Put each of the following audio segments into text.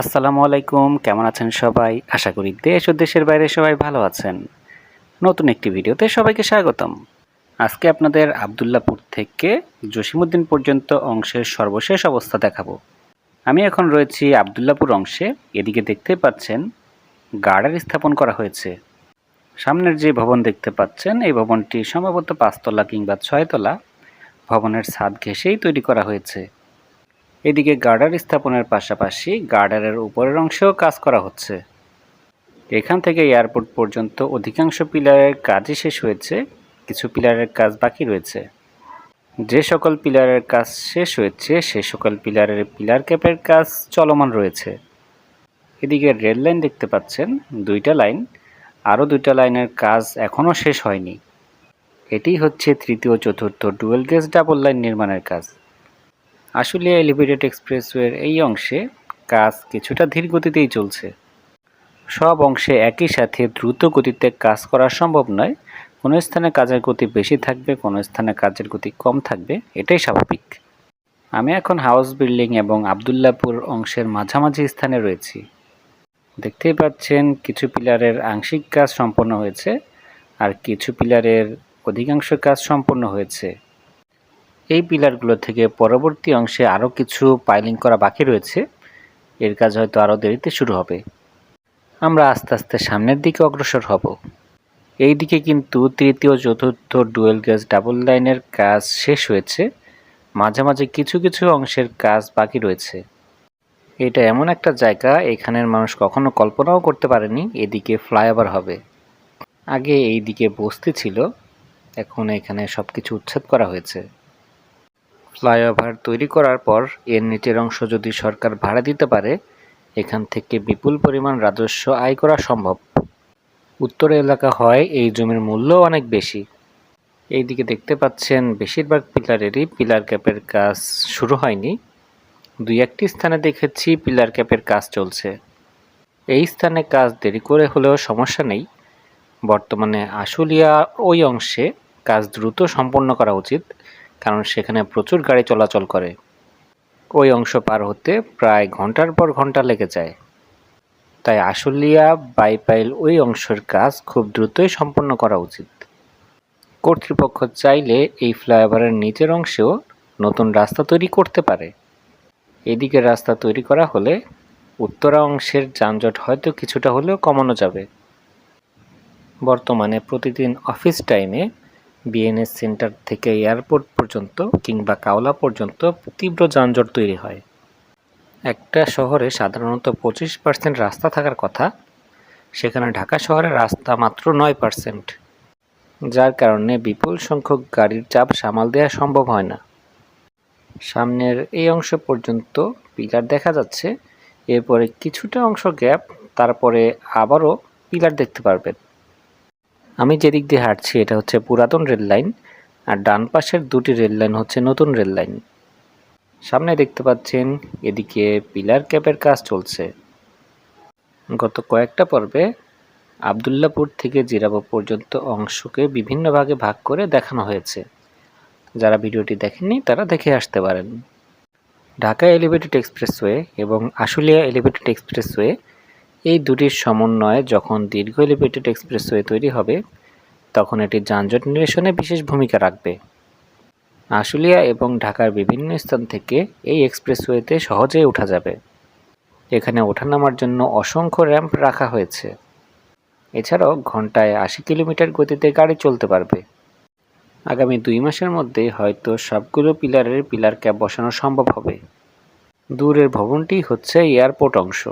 আসসালামু আলাইকুম, কেমন আছেন সবাই? আশা করি দেশ ও দেশের বাইরে সবাই ভালো আছেন। নতুন একটি ভিডিওতে সবাইকে স্বাগতম। আজকে আপনাদের আবদুল্লাপুর থেকে জসিমুদ্দিন পর্যন্ত অংশের সর্বশেষ অবস্থা দেখাবো। আমি এখন রয়েছি আবদুল্লাপুর অংশে। এদিকে দেখতে পাচ্ছেন, গার্ডার স্থাপন করা হয়েছে। সামনের যে ভবন দেখতে পাচ্ছেন, এই ভবনটি সম্ভবত পাঁচতলা কিংবা ছয়তলা। ভবনের ছাদ ঘেঁষেই তৈরি করা হয়েছে। এদিকে গার্ডার স্থাপনের পাশাপাশি গার্ডারের উপরের অংশেও কাজ করা হচ্ছে। এখান থেকে এয়ারপোর্ট পর্যন্ত অধিকাংশ পিলারের কাজই শেষ হয়েছে, কিছু পিলারের কাজ বাকি রয়েছে। যে সকল পিলারের কাজ শেষ হয়েছে, সে সকল পিলারের পিলার ক্যাপের কাজ চলমান রয়েছে। এদিকে রেল লাইন দেখতে পাচ্ছেন, দুইটা লাইন, আরও দুইটা লাইনের কাজ এখনও শেষ হয়নি। এটি হচ্ছে তৃতীয় চতুর্থ ডুয়েল গেজ ডাবল লাইন নির্মাণের কাজ। আসলে এলিভেটেড এক্সপ্রেসওয়ের এই অংশে কাজ কিছুটা ধীর গতিতেই চলছে। সব অংশে একই সাথে দ্রুত গতিতে কাজ করা সম্ভব নয়। কোনো স্থানে কাজের গতি বেশি থাকবে, কোনো স্থানে কাজের গতি কম থাকবে, এটাই স্বাভাবিক। আমি এখন হাউস বিল্ডিং এবং আবদুল্লাপুর অংশের মাঝামাঝি স্থানে রয়েছি। দেখতেই পাচ্ছেন, কিছু পিলারের আংশিক কাজ সম্পন্ন হয়েছে আর কিছু পিলারের অধিকাংশ কাজ সম্পন্ন হয়েছে। এই পিলারগুলো থেকে পরবর্তী অংশে আরও কিছু পাইলিং করা বাকি রয়েছে। এর কাজ হয়তো আরও দেরিতে শুরু হবে। আমরা আস্তে আস্তে সামনের দিকে অগ্রসর হব। এই দিকে কিন্তু তৃতীয়, চতুর্থ ডুয়েল গ্যাস ডাবল লাইনের কাজ শেষ হয়েছে। মাঝে মাঝে কিছু কিছু অংশের কাজ বাকি রয়েছে। এটা এমন একটা জায়গা, এখানের মানুষ কখনো কল্পনাও করতে পারেনি এদিকে ফ্লাইওভার হবে। আগে এই দিকে বস্তি ছিল, এখন এখানে সব কিছু উচ্ছেদ করা হয়েছে। ফ্লাইওভার তৈরি করার পর এর নিচের অংশ যদি সরকার ভাড়া দিতে পারে, এখান থেকে বিপুল পরিমাণ রাজস্ব আয় করা সম্ভব। উত্তর এলাকা হয় এই জমির মূল্য অনেক বেশি। এইদিকে দেখতে পাচ্ছেন, বেশিরভাগ পিলারেরই পিলার ক্যাপের কাজ শুরু হয়নি। দুই একটি স্থানে দেখেছি পিলার ক্যাপের কাজ চলছে। এই স্থানে কাজ দেরি করে হলেও সমস্যা নেই। বর্তমানে আশুলিয়া ওই অংশে কাজ দ্রুত সম্পন্ন করা উচিত। কারণ সেখানে প্রচুর গাড়ি চলাচল করে। ওই অংশ পার হতে প্রায় ঘণ্টার পর ঘণ্টা লেগে যায়। তাই আশুলিয়া বাইপাইল ওই অংশের কাজ খুব দ্রুতই সম্পন্ন করা উচিত। কর্তৃপক্ষ চাইলে এই ফ্লাইওভারের নিচের অংশেও নতুন রাস্তা তৈরি করতে পারে। এদিকে রাস্তা তৈরি করা হলে উত্তরা অংশের যানজট হয়তো কিছুটা হলেও কমানো যাবে। বর্তমানে প্রতিদিন অফিস টাইমে বিএনএস সেন্টার থেকে এয়ারপোর্ট পর্যন্ত কিংবা কাওলা পর্যন্ত তীব্র যানজট তৈরি হয়। একটা শহরে সাধারণত পঁচিশ পার্সেন্ট রাস্তা থাকার কথা, সেখানে ঢাকা শহরের রাস্তা মাত্র নয় পার্সেন্ট যার কারণে বিপুল সংখ্যক গাড়ির চাপ সামাল দেওয়া সম্ভব হয় না। সামনের এই অংশ পর্যন্ত পিলার দেখা যাচ্ছে, এরপরে কিছুটা অংশ গ্যাপ, তারপরে আবারও পিলার দেখতে পারবেন। আমি যেদিক দিয়ে হাঁটছি, এটা হচ্ছে পুরাতন রেল লাইন, আর ডান পাশের দুটি রেল লাইন হচ্ছে নতুন রেল লাইন। সামনে দেখতে পাচ্ছেন, এদিকে পিলার ক্যাপের কাজ চলছে। গত কয়েকটা পর্বে আবদুল্লাপুর থেকে জিরাবো পর্যন্ত অংশকে বিভিন্ন ভাগে ভাগ করে দেখানো হয়েছে। যারা ভিডিওটি দেখেননি, তারা দেখে আসতে পারেন। ঢাকা এলিভেটেড এক্সপ্রেসওয়ে এবং আশুলিয়া এলিভেটেড এক্সপ্রেসওয়ে এই দুটির সমন্বয়ে যখন দীর্ঘ এলিভেটেড এক্সপ্রেসওয়ে তৈরি হবে, তখন এটি যানজট নিরসনে বিশেষ ভূমিকা রাখবে। আশুলিয়া এবং ঢাকার বিভিন্ন স্থান থেকে এই এক্সপ্রেসওয়েতে সহজেই ওঠা যাবে। এখানে ওঠানামার জন্য অসংখ্য র্যাম্প রাখা হয়েছে। এছাড়াও ঘন্টায় আশি কিলোমিটার গতিতে গাড়ি চলতে পারবে। আগামী দুই মাসের মধ্যে হয়তো সবগুলো পিলারের পিলার ক্যাপ বসানো সম্ভব হবে। দূরের ভবনটি হচ্ছে এয়ারপোর্ট অংশ।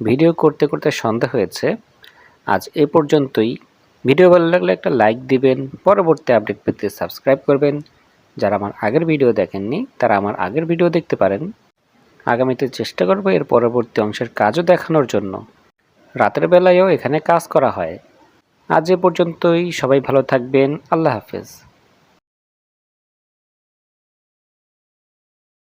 ভিডিও করতে করতে সন্ধ্যা হয়েছে। আজ এ পর্যন্তই। ভিডিও ভালো লাগলে একটা লাইক দিবেন। পরবর্তী আপডেট পেতে সাবস্ক্রাইব করবেন। যারা আমার আগের ভিডিও দেখেননি, তারা আমার আগের ভিডিও দেখতে পারেন। আগামীতে চেষ্টা করব এর পরবর্তী অংশের কাজও দেখানোর জন্য। রাতের বেলায়ও এখানে কাজ করা হয়। আজ এ পর্যন্তই। সবাই ভালো থাকবেন। আল্লাহ হাফেজ।